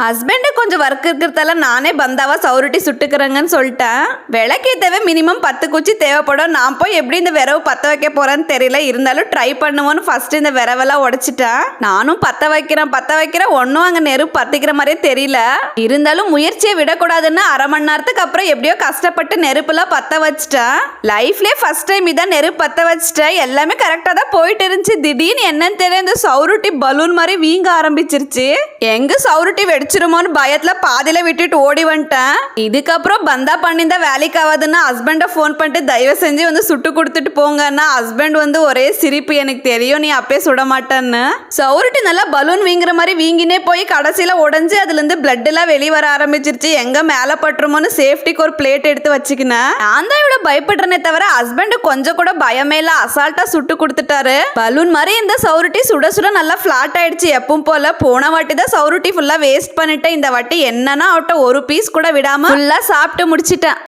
Husband கொஞ்சம் work இருக்கிறதால நானே பந்தாவா சவுருட்டி சுட்டுக்கிறேங்கன்னு சொல்லிட்டேன். விளக்கேற்றவே மினிமம் பத்து குச்சி தேவைப்படும். நான் போய் எப்படி இந்த விரவு பற்ற வைக்க போறேன்னு தெரியல. இருந்தாலும் ட்ரை பண்ணுவோன்னு ஃபர்ஸ்ட் இந்த விரவெல்லாம் உடைச்சிட்டேன். நானும் பற்ற வைக்கிறேன் பற்ற வைக்கிறேன். ஒன்றும் அங்கே நெருப்பு பற்றிக்கிற மாதிரியே தெரியல. இருந்தாலும் முயற்சியை விடக்கூடாதுன்னு அரை மணி நேரத்துக்கு அப்புறம் எப்படியோ கஷ்டப்பட்டு நெருப்புலாம் பற்ற வச்சிட்டேன். லைஃப்லேயே ஃபர்ஸ்ட் டைம் இதான் நெருப்பு பற்ற வச்சிட்டேன். எல்லாமே கரெக்டாக தான் போயிட்டு இருந்துச்சு. திடீர்னு என்னன்னு தெரியல இந்த சவுருட்டி பலூன் மாதிரி வீங்க ஆரம்பிச்சிருச்சு. எங்க சவுருட்டி வெடி வெடிச்சிருமோன்னு பயத்துல பாதியில விட்டுட்டு ஓடி வந்துட்டேன். இதுக்கப்புறம் பந்தா பண்ணியிருந்தா வேலைக்கு ஆகாதுன்னா ஹஸ்பண்டை ஃபோன் பண்ணிட்டு தயவு செஞ்சு வந்து சுட்டு கொடுத்துட்டு போங்கன்னா ஹஸ்பண்ட் வந்து ஒரே சிரிப்பு எனக்கு தெரியும் நீ அப்பே சுட மாட்டேன்னு. சவுருட்டி நல்லா பலூன் வீங்குற மாதிரி வீங்கினே போய் கடைசியில உடஞ்சி அதுல இருந்து பிளட் எல்லாம் வெளியே வர ஆரம்பிச்சிருச்சு. எங்க மேல பட்டுருமோன்னு சேஃப்டிக்கு ஒரு பிளேட் எடுத்து வச்சுக்கினேன். நான் தான் இவ்வளவு பயப்படுறேனே தவிர ஹஸ்பண்ட் கொஞ்சம் கூட பயமே இல்ல. அசால்ட்டா சுட்டு கொடுத்துட்டாரு. பலூன் மாதிரி இந்த சவுருட்டி சுட சுட நல்லா ஃப்ளாட் ஆயிடுச்சு. எப்பவும் போல போன வாட்டி தான் சவுருட்டி ஃபுல்லா வேஸ்ட் பண்ணிட்டேன் இந்த வாட்டி. என்னன்னா அவட்ட ஒரு பீஸ் கூட விடாம ஃபுல்லா சாப்பிட்டு முடிச்சிட்டேன்.